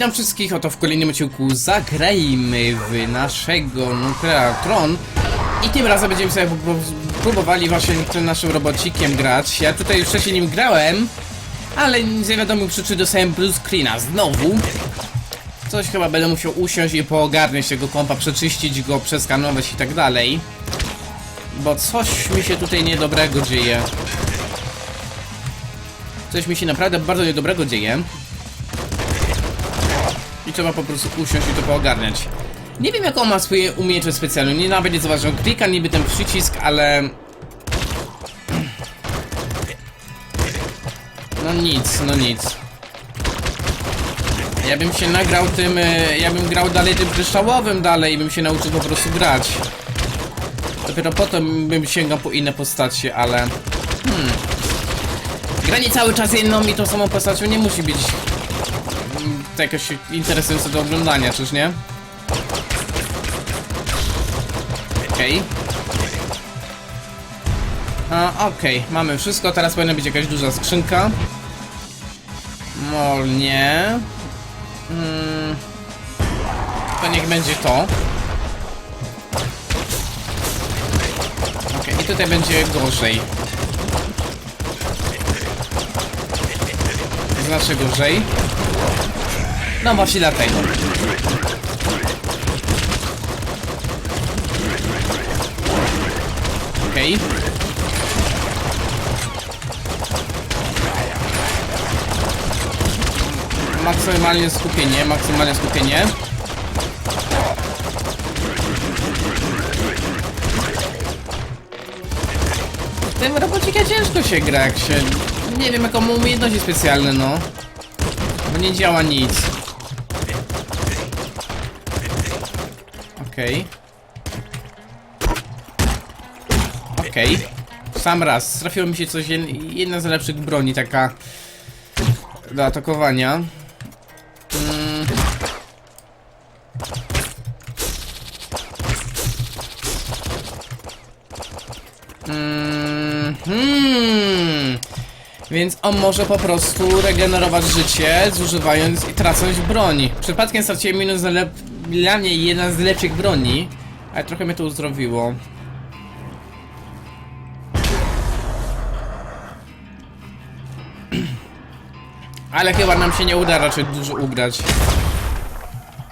Witam wszystkich, oto w kolejnym odcinku zagrajmy w naszego Nuclear Tron i tym razem będziemy sobie próbowali właśnie tym naszym robocikiem grać. Ja tutaj już wcześniej nim grałem, ale z niewiadomych przyczyn dostałem blue screena znowu. Coś chyba będę musiał usiąść i poogarniać tego kompa, przeczyścić go, przeskanować i tak dalej. Bo coś mi się tutaj niedobrego dzieje. Coś mi się naprawdę bardzo niedobrego dzieje. Trzeba po prostu usiąść i to poogarniać. Nie wiem jaką ma swoje umiejętność specjalną, nie nawet nie zauważyłem. Klika niby ten przycisk, ale... No nic, no nic. Ja bym się nagrał tym, e, ja bym grał dalej tym kryształowym dalej bym się nauczył po prostu grać. Dopiero potem bym sięgał po inne postacie, ale... Hmm. Granie cały czas jedną i tą samą postacią nie musi być to jakoś interesujące do oglądania, czyż nie? Okej. A, Okej, mamy wszystko, teraz powinna być jakaś duża skrzynka. Mol nie. Mm, to niech będzie to. Okej, i tutaj będzie gorzej. Znaczy gorzej. No właśnie dlatego. Okej. Maksymalnie skupienie, maksymalnie skupienie. W tym robocika ciężko się gra, jak się... Nie wiem jaką ma umiejętności specjalne, no. Bo nie działa nic. Okej. Okej. Sam raz. Trafiło mi się coś, jed- jedna z lepszych broni, taka do atakowania. Mm. Mm, hmm. Więc on może po prostu regenerować życie, zużywając i tracąc broń. Przypadkiem straciłem minus lep- dla mnie jedna z lepszych broni, ale trochę mnie to uzdrowiło. Ale chyba nam się nie uda raczej dużo ugrać.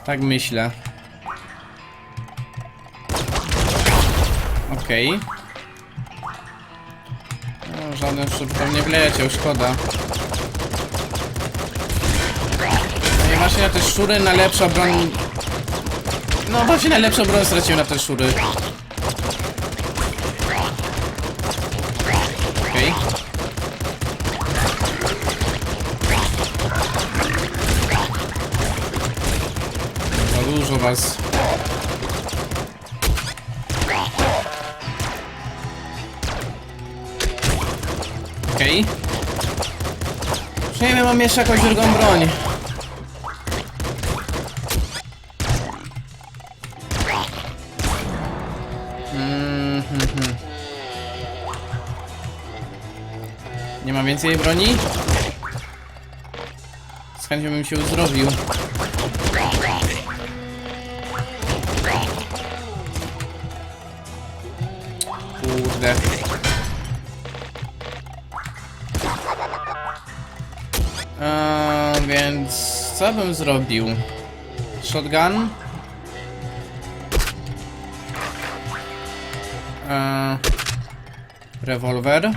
Tak myślę. Okej. No, żaden tam nie wleciał, szkoda. No i właśnie te szczury najlepsza broń... No właśnie najlepszą broń straciłem na te szczury. Okej. Za dużo was. Okej. Przynajmniej mam jeszcze jakąś drugą broń. Więcej broni? Z chęcią bym się uzdrowił. Kurde. A, więc co bym zrobił? Shotgun? A, rewolwer?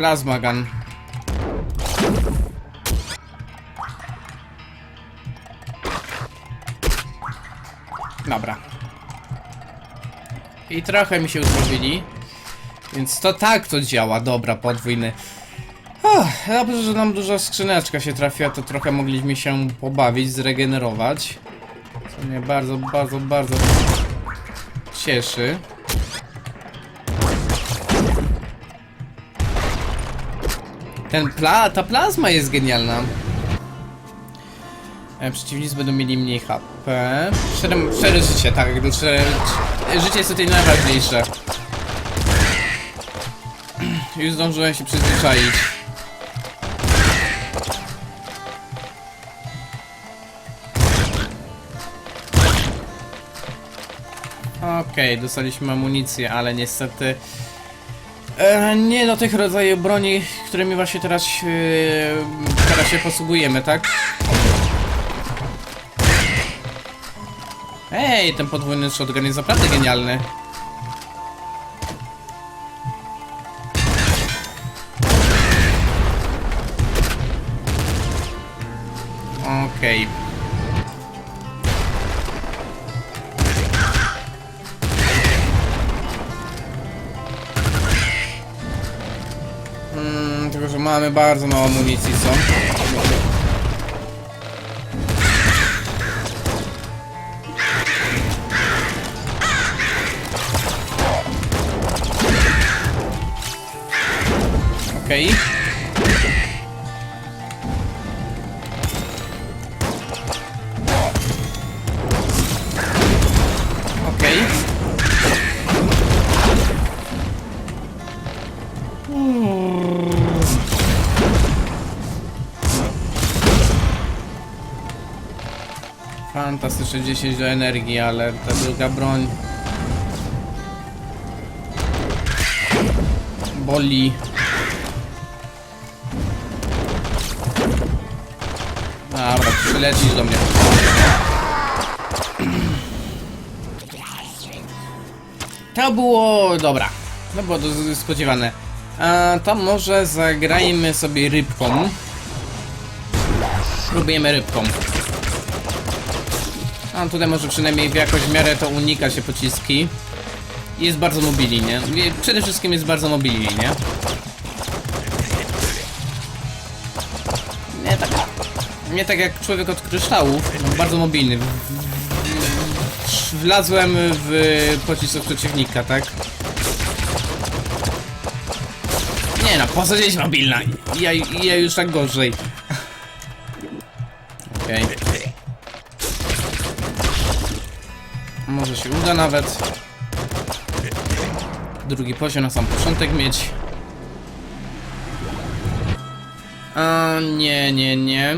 Plasma gun. Dobra. I trochę mi się uzdrowili. Więc to tak to działa, dobra, podwójny. Dobrze, że nam duża skrzyneczka się trafiła, to trochę mogliśmy się pobawić, zregenerować. Co mnie bardzo, bardzo, bardzo cieszy. Ten pla ta plazma jest genialna. E, przeciwnicy będą mieli mniej HP. Cztery życie, tak. Życie jest tutaj najważniejsze. Już zdążyłem się przyzwyczaić. Okej, okay, dostaliśmy amunicję, ale niestety E, nie do tych rodzajów broni, którymi właśnie teraz, teraz się posługujemy, tak? Ej, ten podwójny shotgun jest naprawdę genialny. Mamy bardzo mało amunicji, co? Okej. Okej. Fantastyczne 10 do energii, ale ta druga broń... Boli. Dobra, przylecisz do mnie. To było... dobra. To było do- spodziewane. A to może zagrajmy sobie rybką. Spróbujemy rybką. A tutaj może przynajmniej w jakoś miarę to unika się pociski. Jest bardzo mobilnie. Nie, Przede wszystkim jest bardzo mobilnie, nie? Nie tak, nie tak jak człowiek od kryształów, no, bardzo mobilny. W- w- Wlazłem w pocisk przeciwnika, tak? Nie no, po co mobilna? Ja, ja już tak gorzej. Okej. Może się uda nawet. Drugi poziom na sam początek mieć. A nie, nie, nie.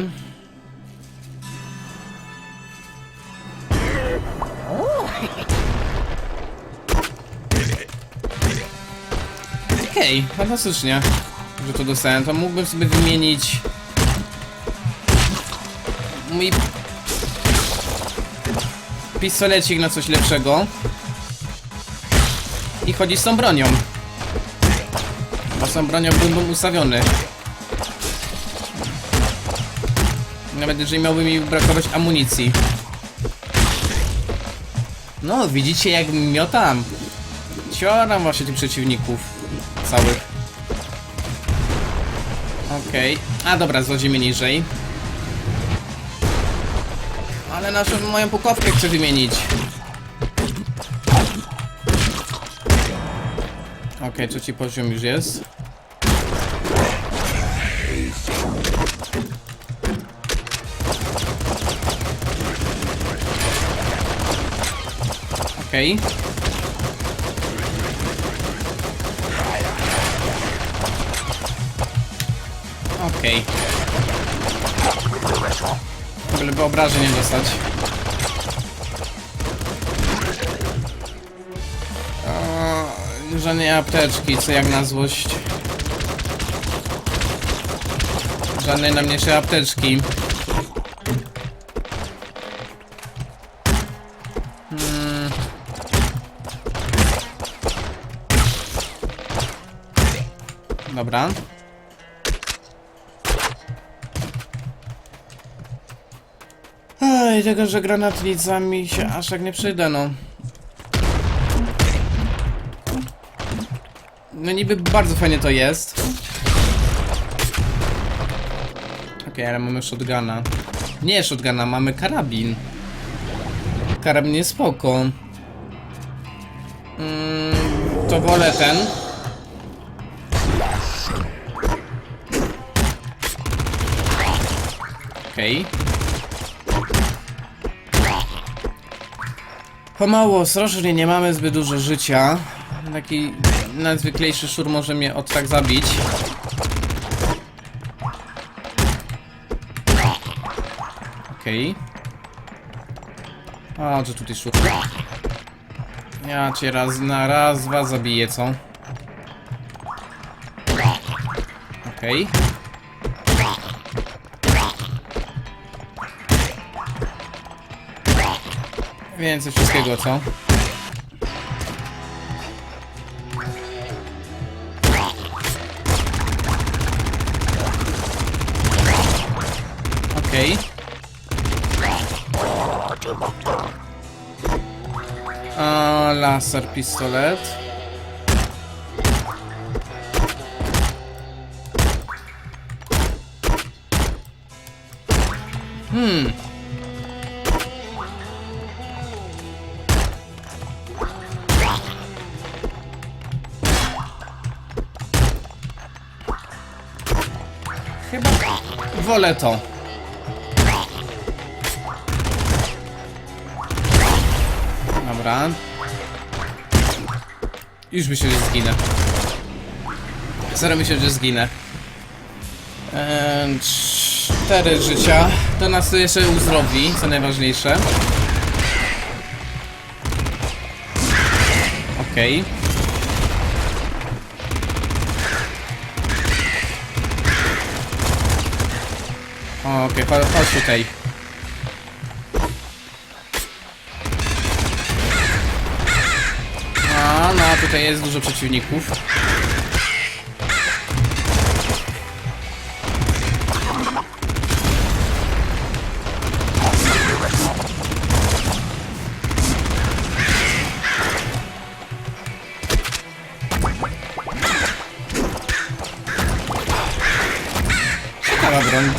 Okej, fantastycznie, że to dostałem. To mógłbym sobie wymienić mój pistolecik na coś lepszego i chodzić z tą bronią. Bo z tą bronią byłbym ustawiony. Nawet jeżeli miałby mi brakować amunicji. No, widzicie jak miotam. Cioram właśnie tych przeciwników. Całych. Okej. A dobra, złodzimy niżej. Ale naszą moją pukowkę chcę wymienić. Okej, trzeci poziom już jest. Okej. Okej. W ogóle by obrażeń nie dostać. Żadnej apteczki, co jak na złość. Żadnej najmniejszej apteczki. Hmm. Dobra. Tego, że granatnica mi się aż jak nie przyda, no. No niby bardzo fajnie to jest. Okej, ale mamy shotguna. Nie shotguna, mamy karabin. Karabin jest spoko. Mm, to wolę ten. Okej. Pomału, ostrożnie, nie mamy zbyt dużo życia. Taki najzwyklejszy szur może mnie od tak zabić. Okej. A, że tutaj szur. Ja cię raz na raz, dwa zabiję, co? Okej. Więcej wszystkiego, co? Okej. A, laser, pistolet. Hmm. Wolę to. Dobra. Już myślę, że zginę. Zero myślę, że zginę. Eee, cztery życia. To nas jeszcze uzdrowi, co najważniejsze. Okej. O, Okej, okay, chodź tutaj. A, no tutaj jest dużo przeciwników.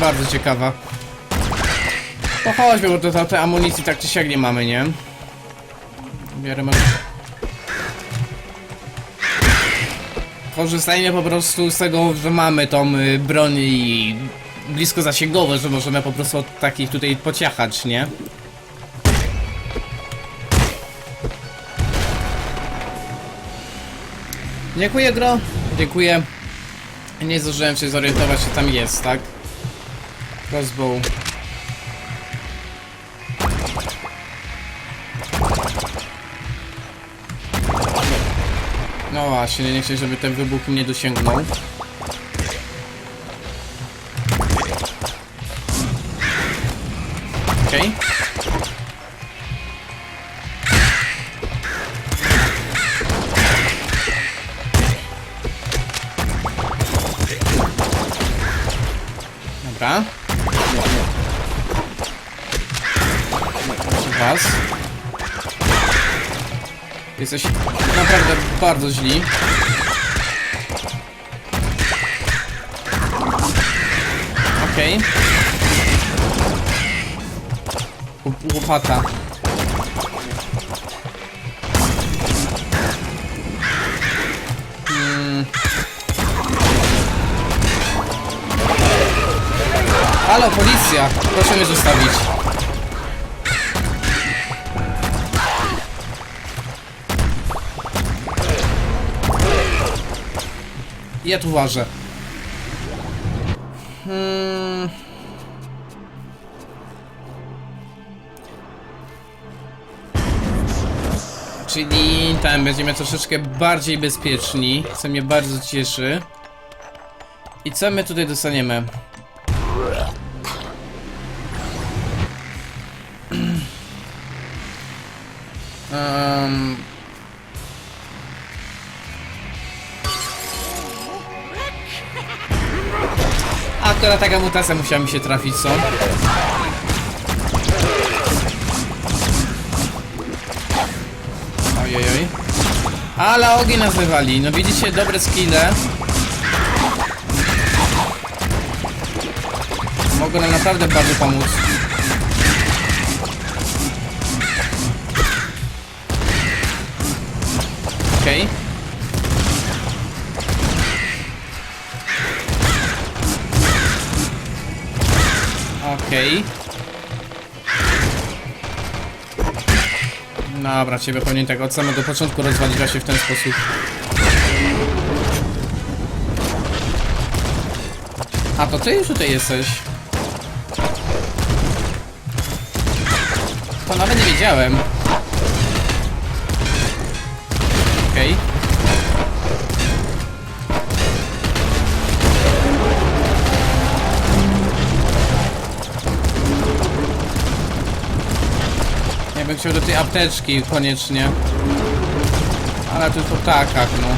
Bardzo ciekawa. Pochodźmy, bo to, to, te amunicji tak czy siak nie mamy, nie? Może... Korzystajmy po prostu z tego, że mamy tą y, broń i blisko zasięgowe, że możemy po prostu od takich tutaj pociachać, nie? Dziękuję, Gro. Dziękuję. Nie zdążyłem się zorientować, że tam jest, tak? Crossbow. No właśnie, nie chcę, żeby ten wybuch mnie dosięgnął. Okej. Dobra. Raz. Jesteś naprawdę bardzo źli. Okej. Okay. Łopata. Mm. Halo, policja! Proszę mnie zostawić. Ja tu ważę. Hmm. Czyli tam będziemy troszeczkę bardziej bezpieczni, co mnie bardzo cieszy. I co my tutaj dostaniemy? Um, Akurat taka mutacja musiała mi się trafić, co? Ojojoj. Ale ogień nazywali. No widzicie, dobre skille. Mogą nam naprawdę bardzo pomóc. Dobra, ciebie powinien tak od samego początku rozwalić właśnie w ten sposób. A to ty już tutaj jesteś. To nawet nie wiedziałem. Okej. Ja do tej apteczki koniecznie. Ale to już po ptakach, no.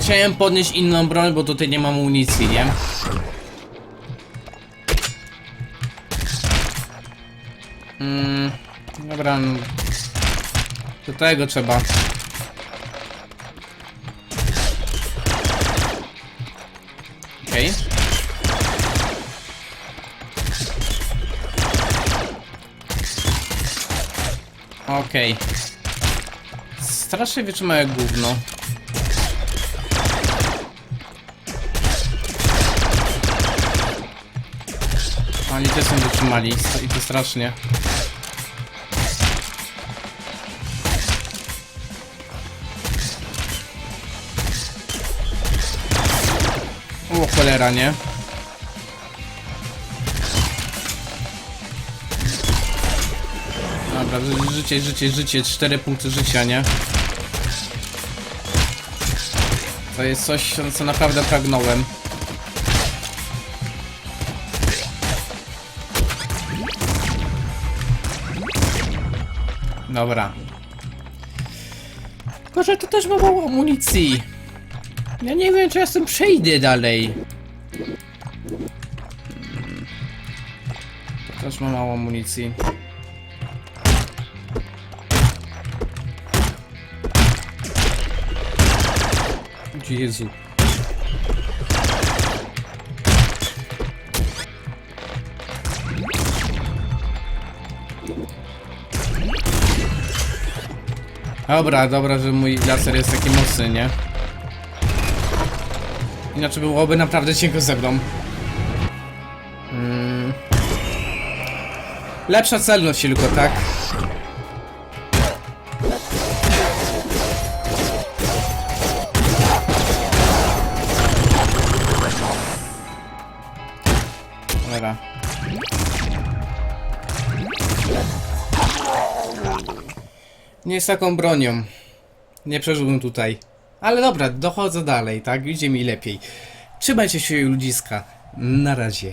Chciałem podnieść inną broń, bo tutaj nie mam amunicji, nie? Mm, dobra, no. do tego trzeba. Okej. Strasznie wytrzymałe gówno. Oni też są wytrzymali i to strasznie. O cholera, nie? Dobra, ży- życie, życie, życie, 4 punkty życia, nie? To jest coś, co naprawdę pragnąłem. Dobra. Tylko, że to też ma mało amunicji. Ja nie wiem, czy ja z tym przejdę dalej. To też ma mało amunicji. Jezu. Dobra, dobra, że mój laser jest taki mocny, nie? Inaczej byłoby naprawdę cienko ze mną. Mm. Lepsza celność tylko, tak? Nie z taką bronią. Nie przeżyłbym tutaj. Ale dobra, dochodzę dalej, tak? Idzie mi lepiej. Trzymajcie się ludziska. Na razie.